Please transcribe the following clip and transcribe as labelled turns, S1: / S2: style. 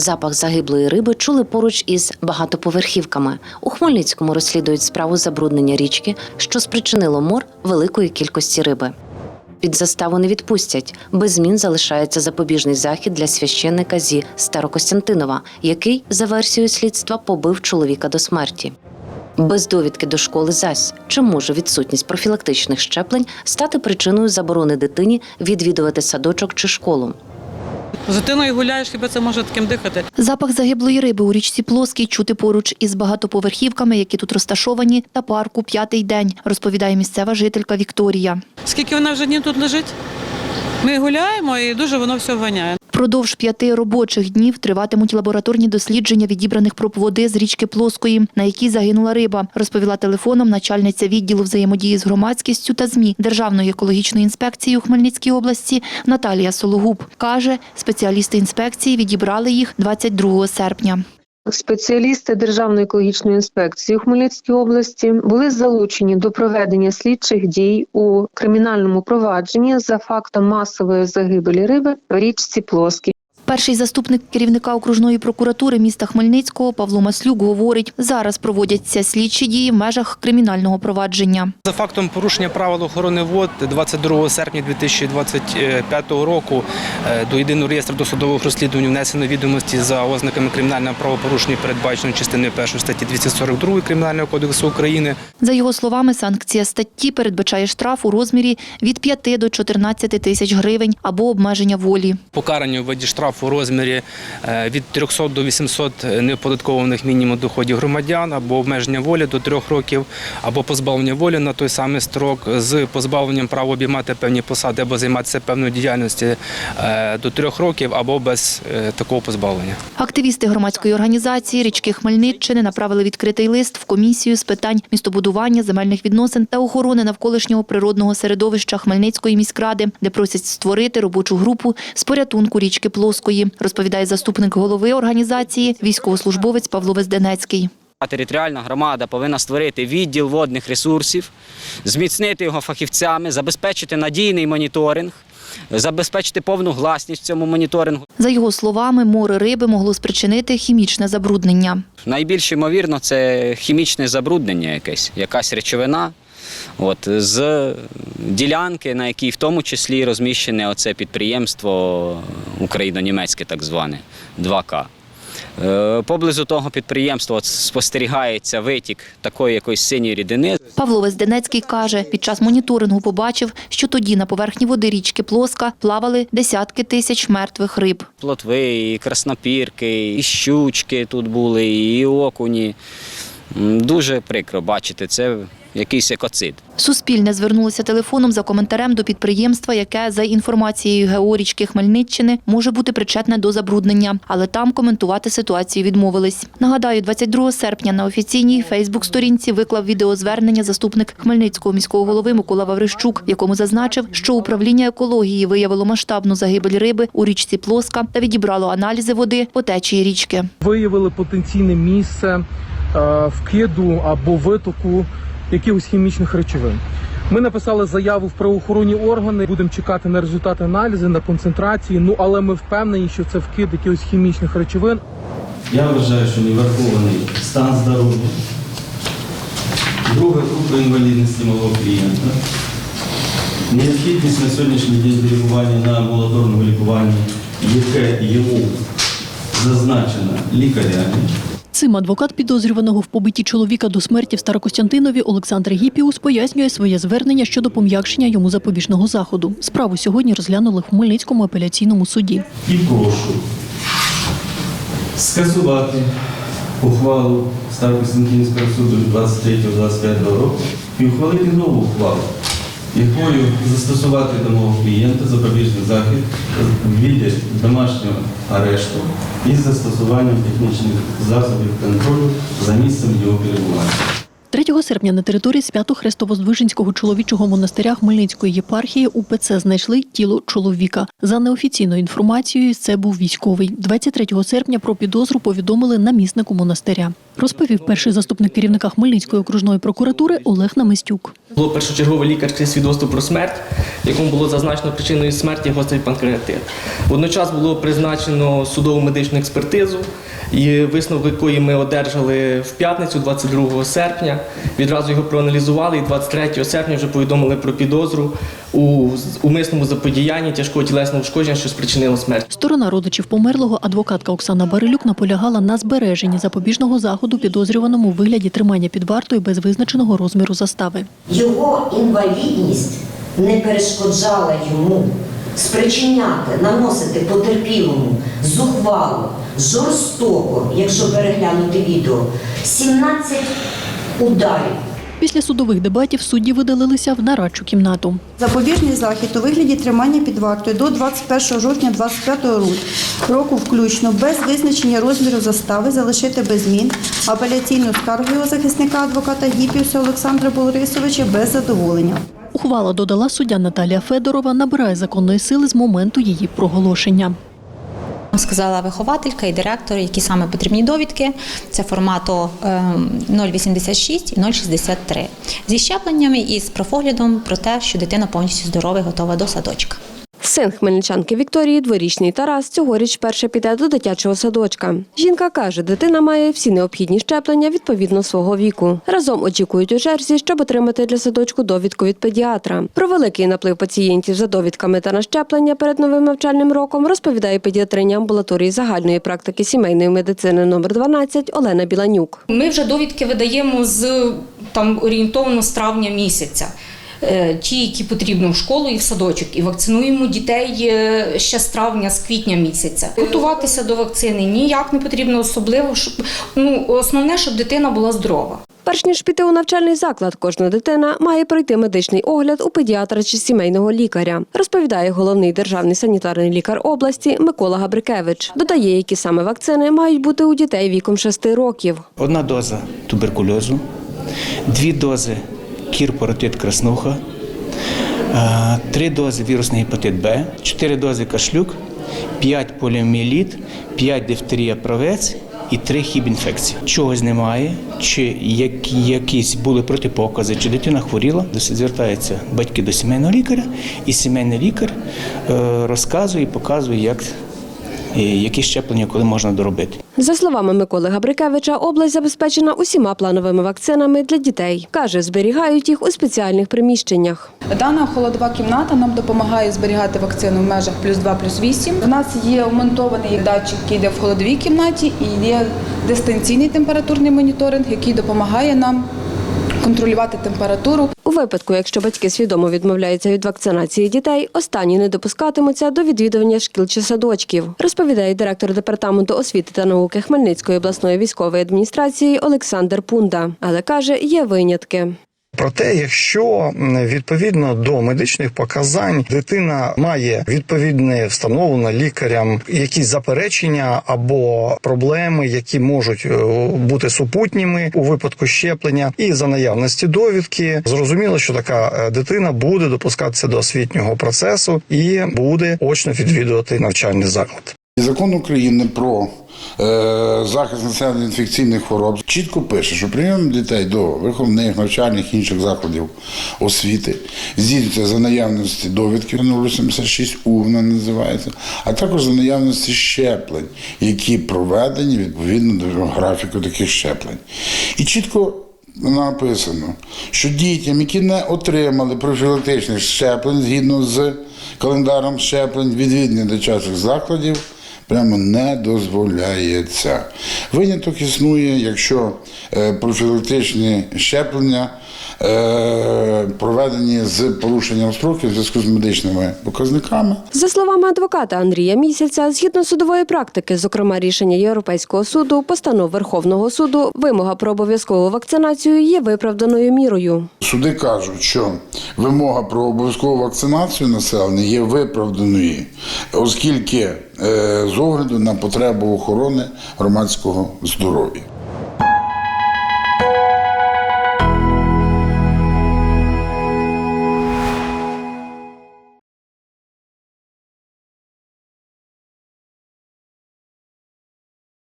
S1: Запах загиблої риби чули поруч із багатоповерхівками. У Хмельницькому розслідують справу забруднення річки, що спричинило мор великої кількості риби. Під заставу не відпустять. Без змін залишається запобіжний захід для священника зі Старокостянтинова, який, за версією слідства, побив чоловіка до смерті. Без довідки до школи зась чи може відсутність профілактичних щеплень стати причиною заборони дитині відвідувати садочок чи школу.
S2: З дитиною гуляєш, хіба це може таким дихати?
S3: Запах загиблої риби у річці Плоскій чути поруч із багатоповерхівками, які тут розташовані, та парку п'ятий день, розповідає місцева жителька Вікторія.
S2: Скільки вона вже днів тут лежить? Ми гуляємо і дуже воно все воняє.
S3: Продовж п'яти робочих днів триватимуть лабораторні дослідження відібраних проб води з річки Плоскої, на якій загинула риба, розповіла телефоном начальниця відділу взаємодії з громадськістю та ЗМІ Державної екологічної інспекції у Хмельницькій області Наталія Сологуб. Каже, спеціалісти інспекції відібрали їх 22 серпня.
S4: Спеціалісти Державної екологічної інспекції у Хмельницькій області були залучені до проведення слідчих дій у кримінальному провадженні за фактом масової загибелі риби в річці Плоскій.
S3: Перший заступник керівника окружної прокуратури міста Хмельницького Павло Маслюк говорить, зараз проводяться слідчі дії в межах кримінального провадження.
S5: За фактом порушення правил охорони вод 22 серпня 2025 року е, до єдиного реєстру досудових розслідувань внесено відомості за ознаками кримінального правопорушення, передбаченого частиною 1 статті 242 Кримінального кодексу України.
S3: За його словами, санкція статті передбачає штраф у розмірі від 5 до 14 тисяч гривень або обмеження волі.
S5: Покарання у виді штрафу у розмірі е, від 300 до 800 неоподаткованих мінімум доходів громадян або обмеження волі до 3 років, або позбавлення волі на той самий строк з позбавленням права обіймати певні посади або займатися певною діяльністю е, до 3 років або без е, такого позбавлення.
S3: Активісти громадської організації річки Хмельниччини направили відкритий лист в комісію з питань містобудування, земельних відносин та охорони навколишнього природного середовища Хмельницької міськради, де просять створити робочу групу з порятунку річки Плоскої, розповідає заступник голови організації, військовослужбовець Павло Везденецький.
S6: Територіальна громада повинна створити відділ водних ресурсів, зміцнити його фахівцями, забезпечити надійний моніторинг, забезпечити повну гласність в цьому моніторингу.
S3: За його словами, море риби могло спричинити хімічне забруднення.
S6: Найбільш ймовірно, це хімічне забруднення якесь, якась речовина. От, з ділянки, на якій в тому числі розміщене оце підприємство україно-німецьке, так зване 2К. Е, Поблизу того підприємства спостерігається витік такої якоїсь синьої рідини.
S3: Павло Везденецький каже, під час моніторингу побачив, що тоді на поверхні води річки Плоска плавали десятки тисяч мертвих риб.
S6: Плотви, і краснопірки, і щучки тут були, і окуні. Дуже прикро бачити це якийсь екоцид.
S3: Суспільне звернулося телефоном за коментарем до підприємства, яке, за інформацією ГО річки Хмельниччини, може бути причетне до забруднення, але там коментувати ситуацію відмовились. Нагадаю, 22 серпня на офіційній Фейсбук-сторінці виклав відеозвернення заступник Хмельницького міського голови Микола Ваврищук, в якому зазначив, що управління екології виявило масштабну загибель риби у річці Плоска та відібрало аналізи води по течії річки.
S7: виявили потенційне місце е, вкиду або витоку якихось хімічних речовин. Ми написали заяву в правоохоронні органи. Будемо чекати на результати аналізу, на концентрації. Ну але ми впевнені, що це вкид якихось хімічних речовин.
S8: Я вважаю, що не врахований стан здоров'я. Друге група інвалідності мого клієнта. Необхідність на сьогоднішній день лікування на амбулаторному лікуванні, яке йому зазначено лікарями.
S9: Цим адвокат підозрюваного в побитті чоловіка до смерті в Старокостянтинові Олександр Гіпіус пояснює своє звернення щодо пом'якшення йому запобіжного заходу. Справу сьогодні розглянули в Хмельницькому апеляційному суді.
S8: І прошу скасувати ухвалу Старокостянтинського суду 23-25 року і ухвалити нову ухвалу, якою застосувати до мого клієнта запобіжний захід в віді домашнього арешту із застосуванням технічних засобів контролю за місцем його перебування.
S9: 3 серпня на території Свято-Хрестовоздвиженського чоловічого монастиря Хмельницької єпархії УПЦ знайшли тіло чоловіка. За неофіційною інформацією, це був військовий. 23 серпня про підозру повідомили наміснику монастиря. Розповів перший заступник керівника Хмельницької окружної прокуратури Олег Намистюк.
S10: Було першочергове лікарське свідоцтво про смерть, якому було зазначено причиною смерті гострий панкреатит. Водночас було призначено судову медичну експертизу, і висновок якої ми одержали в п'ятницю, 22 серпня. Відразу його проаналізували і 23 серпня вже повідомили про підозру у умисному заподіянні тяжкого тілесного ушкодження, що спричинило смерть.
S9: Сторона родичів померлого адвокатка Оксана Барилюк наполягала на збереженні запобіжного заходу підозрюваному вигляді тримання під вартою без визначеного розміру застави.
S11: Його інвалідність не перешкоджала йому спричиняти, наносити потерпілому зухвало, жорстоко, якщо переглянути відео, 17 ударів.
S9: Після судових дебатів судді видалилися в нарадчу кімнату.
S12: Запобіжний захід у вигляді тримання під вартою до 21 жовтня 25 року року включно без визначення розміру застави залишити без змін апеляційну скаргу його захисника адвоката Гіпіуса Олександра Борисовича без задоволення.
S9: Ухвала додала суддя Наталія Федорова, набирає законної сили з моменту її проголошення.
S13: Сказала вихователька і директор, які саме потрібні довідки. Це формату ем, 0,86 і 0,63 зі щепленнями і з профоглядом про те, що дитина повністю здорова і готова до садочка.
S14: Син хмельничанки Вікторії, дворічний Тарас, цьогоріч вперше піде до дитячого садочка. Жінка каже, дитина має всі необхідні щеплення відповідно свого віку. Разом очікують у черзі, щоб отримати для садочку довідку від педіатра. Про великий наплив пацієнтів за довідками та на щеплення перед новим навчальним роком розповідає педіатриня амбулаторії загальної практики сімейної медицини номер 12 Олена Біланюк.
S15: Ми вже довідки видаємо з там орієнтовно з травня місяця. Е, Ті, які потрібно в школу і в садочок, і вакцинуємо дітей е, ще з травня, з квітня місяця. Готуватися до вакцини ніяк не потрібно, особливо щоб ну основне, щоб дитина була здорова.
S14: Перш ніж піти у навчальний заклад, кожна дитина має пройти медичний огляд у педіатра чи сімейного лікаря, розповідає головний державний санітарний лікар області Микола Габрикевич. Додає, які саме вакцини мають бути у дітей віком 6 років.
S16: Одна доза туберкульозу, дві дози кірпоратит краснуха, е, три дози вірусний гепатит Б, чотири дози кашлюк, п'ять поліоміеліт, п'ять дифтерія правець і три хібінфекції. Чогось немає, чи які, якісь були протипокази, чи дитина хворіла, звертаються батьки до сімейного лікаря, і сімейний лікар е, розказує і показує, як, які щеплення коли можна доробити.
S14: За словами Миколи Габрикевича, область забезпечена усіма плановими вакцинами для дітей. Каже, зберігають їх у спеціальних приміщеннях.
S12: Дана холодова кімната нам допомагає зберігати вакцину в межах плюс 2, плюс 8. У нас є вмонтований датчик, який йде в холодовій кімнаті, і є дистанційний температурний моніторинг, який допомагає нам контролювати температуру.
S14: У випадку, якщо батьки свідомо відмовляються від вакцинації дітей, останні не допускатимуться до відвідування шкіл чи садочків, розповідає директор департаменту освіти та науки Хмельницької обласної військової адміністрації Олександр Пунда. Але каже, є винятки.
S17: Проте, якщо відповідно до медичних показань дитина має відповідне встановлено лікарям якісь заперечення або проблеми, які можуть е, бути супутніми у випадку щеплення, і за наявності довідки, зрозуміло, що така е, дитина буде допускатися до освітнього процесу і буде очно відвідувати навчальний заклад.
S18: Закон України про захист населення інфекційних хвороб чітко пише, що прийом дітей до виховних навчальних інших закладів освіти здійснюється за наявності довідки 086 У вона називається, а також за наявності щеплень, які проведені відповідно до графіку таких щеплень. І чітко написано, що дітям, які не отримали профілактичних щеплень згідно з календаром щеплень, відвідування дитячих закладів прямо не дозволяється. Виняток існує, якщо е, профілактичні щеплення проведені з порушенням строків в зв'язку з медичними показниками.
S14: За словами адвоката Андрія Місяця, згідно судової практики, зокрема рішення Європейського суду, постанов Верховного суду, вимога про обов'язкову вакцинацію є виправданою мірою.
S18: Суди кажуть, що вимога про обов'язкову вакцинацію населення є виправданою, оскільки е, з огляду на потребу охорони громадського здоров'я.